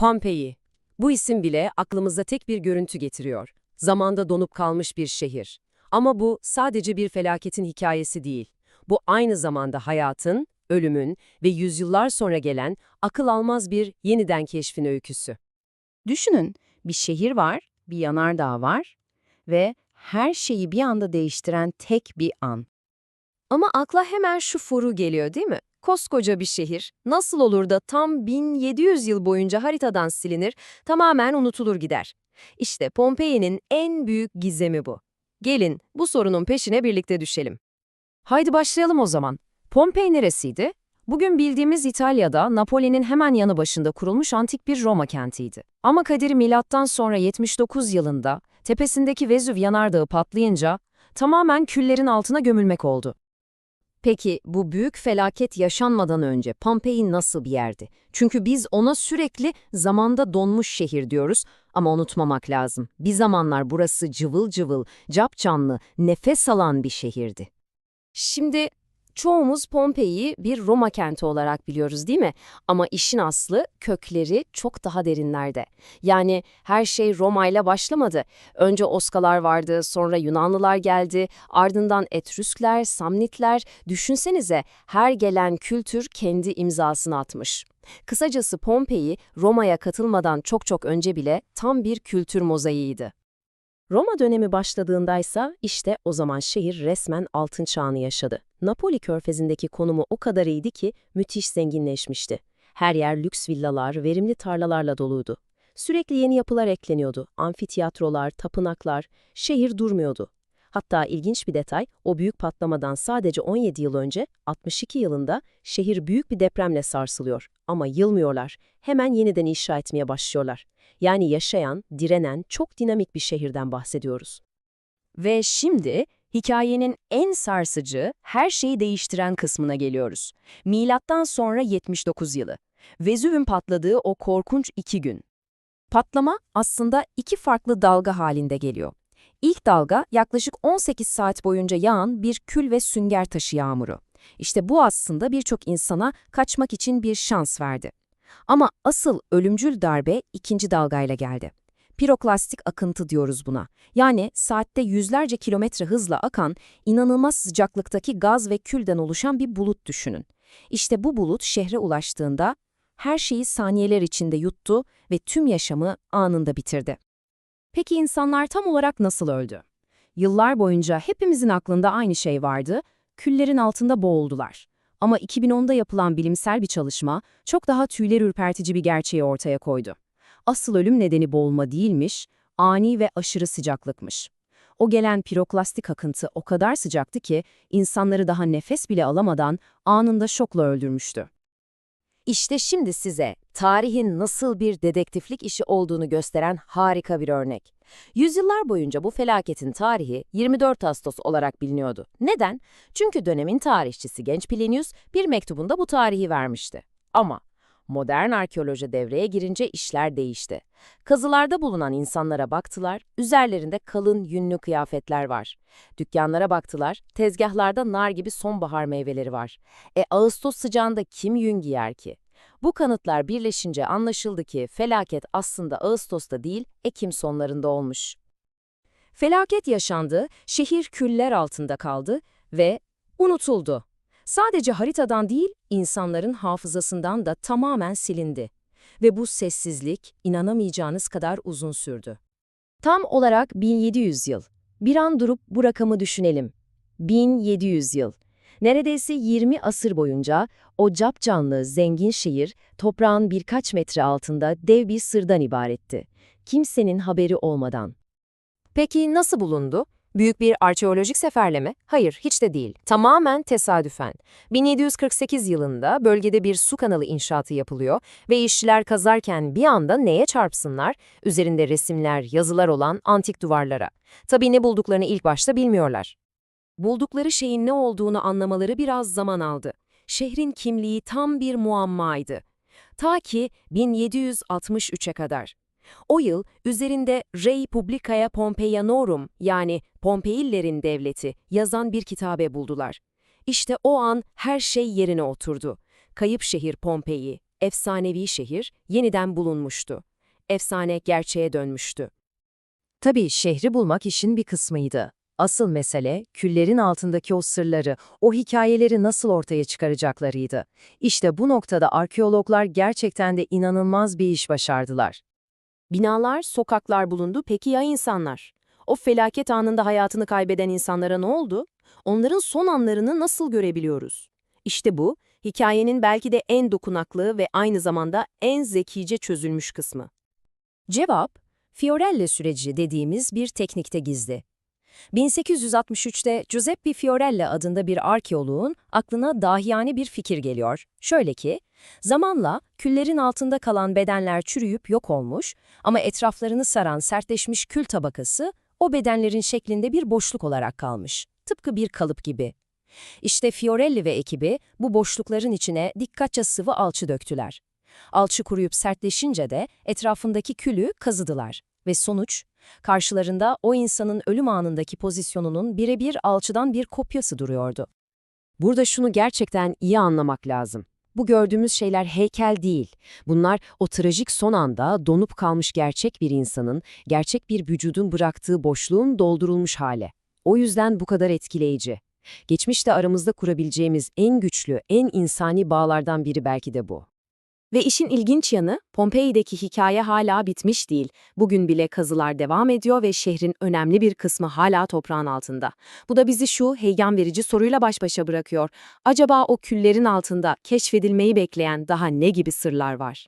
Pompei. Bu isim bile aklımıza tek bir görüntü getiriyor. Zamanda donup kalmış bir şehir. Ama bu sadece bir felaketin hikayesi değil. Bu aynı zamanda hayatın, ölümün ve yüzyıllar sonra gelen akıl almaz bir yeniden keşfin öyküsü. Düşünün, bir şehir var, bir yanardağ var ve her şeyi bir anda değiştiren tek bir an. Ama akla hemen şu furu geliyor değil mi? Koskoca bir şehir nasıl olur da tam 1700 yıl boyunca haritadan silinir, tamamen unutulur gider? İşte Pompei'nin en büyük gizemi bu. Gelin bu sorunun peşine birlikte düşelim. Haydi başlayalım o zaman. Pompei neresiydi? Bugün bildiğimiz İtalya'da Napoli'nin hemen yanı başında kurulmuş antik bir Roma kentiydi. Ama kaderi milattan sonra 79 yılında tepesindeki Vezüv yanardağı patlayınca tamamen küllerin altına gömülmek oldu. Peki bu büyük felaket yaşanmadan önce Pompei nasıl bir yerdi? Çünkü biz ona sürekli zamanda donmuş şehir diyoruz ama unutmamak lazım. Bir zamanlar burası cıvıl cıvıl, capcanlı, nefes alan bir şehirdi. Şimdi çoğumuz Pompei'yi bir Roma kenti olarak biliyoruz değil mi? Ama işin aslı kökleri çok daha derinlerde. Yani her şey Roma ile başlamadı. Önce Oskalar vardı, sonra Yunanlılar geldi, ardından Etrüskler, Samnitler. Düşünsenize her gelen kültür kendi imzasını atmış. Kısacası Pompei, Roma'ya katılmadan çok çok önce bile tam bir kültür mozaiğiydi. Roma dönemi başladığındaysa işte o zaman şehir resmen altın çağını yaşadı. Napoli körfezindeki konumu o kadar iyiydi ki müthiş zenginleşmişti. Her yer lüks villalar, verimli tarlalarla doluydu. Sürekli yeni yapılar ekleniyordu. Amfitiyatrolar, tapınaklar, şehir durmuyordu. Hatta ilginç bir detay, o büyük patlamadan sadece 17 yıl önce, 62 yılında şehir büyük bir depremle sarsılıyor. Ama yılmıyorlar, hemen yeniden inşa etmeye başlıyorlar. Yani yaşayan, direnen, çok dinamik bir şehirden bahsediyoruz. Ve şimdi hikayenin en sarsıcı, her şeyi değiştiren kısmına geliyoruz. Milattan sonra 79 yılı. Vezüv'ün patladığı o korkunç iki gün. Patlama aslında iki farklı dalga halinde geliyor. İlk dalga yaklaşık 18 saat boyunca yağan bir kül ve sünger taşı yağmuru. İşte bu aslında birçok insana kaçmak için bir şans verdi. Ama asıl ölümcül darbe ikinci dalgayla geldi. Piroklastik akıntı diyoruz buna. Yani saatte yüzlerce kilometre hızla akan, inanılmaz sıcaklıktaki gaz ve külden oluşan bir bulut düşünün. İşte bu bulut şehre ulaştığında her şeyi saniyeler içinde yuttu ve tüm yaşamı anında bitirdi. Peki insanlar tam olarak nasıl öldü? Yıllar boyunca hepimizin aklında aynı şey vardı, küllerin altında boğuldular. Ama 2010'da yapılan bilimsel bir çalışma çok daha tüyler ürpertici bir gerçeği ortaya koydu. Asıl ölüm nedeni boğulma değilmiş, ani ve aşırı sıcaklıkmış. O gelen piroklastik akıntı o kadar sıcaktı ki insanları daha nefes bile alamadan anında şokla öldürmüştü. İşte şimdi size tarihin nasıl bir dedektiflik işi olduğunu gösteren harika bir örnek. Yüzyıllar boyunca bu felaketin tarihi 24 Ağustos olarak biliniyordu. Neden? Çünkü dönemin tarihçisi genç Plinius bir mektubunda bu tarihi vermişti. Ama modern arkeoloji devreye girince işler değişti. Kazılarda bulunan insanlara baktılar, üzerlerinde kalın yünlü kıyafetler var. Dükkanlara baktılar, tezgahlarda nar gibi sonbahar meyveleri var. E Ağustos sıcağında kim yün giyer ki? Bu kanıtlar birleşince anlaşıldı ki felaket aslında Ağustos'ta değil, Ekim sonlarında olmuş. Felaket yaşandı, şehir küller altında kaldı ve unutuldu. Sadece haritadan değil, insanların hafızasından da tamamen silindi. Ve bu sessizlik inanamayacağınız kadar uzun sürdü. Tam olarak 1700 yıl. Bir an durup bu rakamı düşünelim. 1700 yıl. Neredeyse 20 asır boyunca o capcanlı, zengin şehir toprağın birkaç metre altında dev bir sırdan ibaretti. Kimsenin haberi olmadan. Peki nasıl bulundu? Büyük bir arkeolojik seferle mi? Hayır, hiç de değil. Tamamen tesadüfen. 1748 yılında bölgede bir su kanalı inşaatı yapılıyor ve işçiler kazarken bir anda neye çarpsınlar? Üzerinde resimler, yazılar olan antik duvarlara. Tabii ne bulduklarını ilk başta bilmiyorlar. Buldukları şeyin ne olduğunu anlamaları biraz zaman aldı. Şehrin kimliği tam bir muammaydı. Ta ki 1763'e kadar. O yıl üzerinde Rei Publicae Pompeianorum yani Pompeillerin devleti yazan bir kitabe buldular. İşte o an her şey yerine oturdu. Kayıp şehir Pompei, efsanevi şehir yeniden bulunmuştu. Efsane gerçeğe dönmüştü. Tabii şehri bulmak işin bir kısmıydı. Asıl mesele küllerin altındaki o sırları, o hikayeleri nasıl ortaya çıkaracaklarıydı. İşte bu noktada arkeologlar gerçekten de inanılmaz bir iş başardılar. Binalar, sokaklar bulundu. Peki ya insanlar? O felaket anında hayatını kaybeden insanlara ne oldu? Onların son anlarını nasıl görebiliyoruz? İşte bu, hikayenin belki de en dokunaklı ve aynı zamanda en zekice çözülmüş kısmı. Cevap, Fiorelle süreci dediğimiz bir teknikte gizli. 1863'te Giuseppe Fiorelle adında bir arkeoloğun aklına dahiyane bir fikir geliyor. Şöyle ki, zamanla küllerin altında kalan bedenler çürüyüp yok olmuş ama etraflarını saran sertleşmiş kül tabakası o bedenlerin şeklinde bir boşluk olarak kalmış. Tıpkı bir kalıp gibi. İşte Fiorelli ve ekibi bu boşlukların içine dikkatçe sıvı alçı döktüler. Alçı kuruyup sertleşince de etrafındaki külü kazıdılar. Ve sonuç, karşılarında o insanın ölüm anındaki pozisyonunun birebir alçıdan bir kopyası duruyordu. Burada şunu gerçekten iyi anlamak lazım. Bu gördüğümüz şeyler heykel değil. Bunlar o trajik son anda donup kalmış gerçek bir insanın, gerçek bir vücudun bıraktığı boşluğun doldurulmuş hali. O yüzden bu kadar etkileyici. Geçmişte aramızda kurabileceğimiz en güçlü, en insani bağlardan biri belki de bu. Ve işin ilginç yanı, Pompei'deki hikaye hala bitmiş değil. Bugün bile kazılar devam ediyor ve şehrin önemli bir kısmı hala toprağın altında. Bu da bizi şu heyecan verici soruyla baş başa bırakıyor. Acaba o küllerin altında keşfedilmeyi bekleyen daha ne gibi sırlar var?